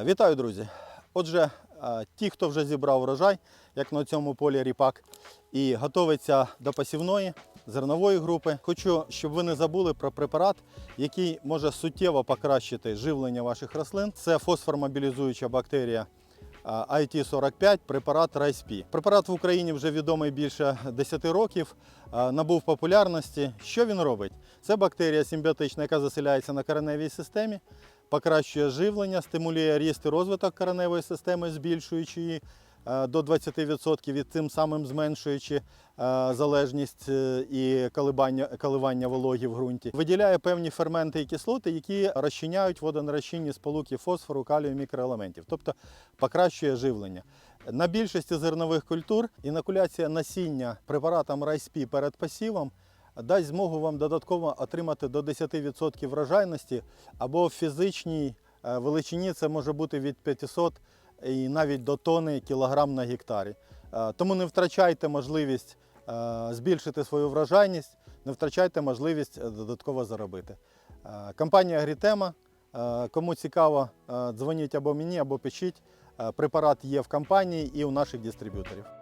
Е, Вітаю, друзі! Отже, е, ті, хто вже зібрав врожай, як на цьому полі ріпак, і готовиться до посівної зернової групи, хочу, щоб ви не забули про препарат, який може суттєво покращити живлення ваших рослин. Це фосформобілізуюча бактерія IT45, препарат RISP. Препарат в Україні вже відомий більше 10 років, е, набув популярності. Що він робить? Це бактерія симбіотична, яка заселяється на кореневій системі, покращує живлення, стимулює ріст і розвиток кореневої системи, збільшуючи її е, до 20% і тим самим зменшуючи е, залежність е, і коливання, коливання вологі в ґрунті. Виділяє певні ферменти і кислоти, які розчиняють водонерозчинні сполуки фосфору, калію, мікроелементів, тобто покращує живлення. На більшості зернових культур інокуляція насіння препаратом RISP перед посівом дасть змогу вам додатково отримати до 10% врожайності або в фізичній е, величині це може бути від 500 і навіть до тони кілограм на гектарі. Е, Тому не втрачайте можливість е, збільшити свою врожайність, не втрачайте можливість додатково заробити. Компанія Агрітема. Е, Кому цікаво, дзвоніть або мені, або пишіть. Препарат є в компанії і у наших дистриб'юторів.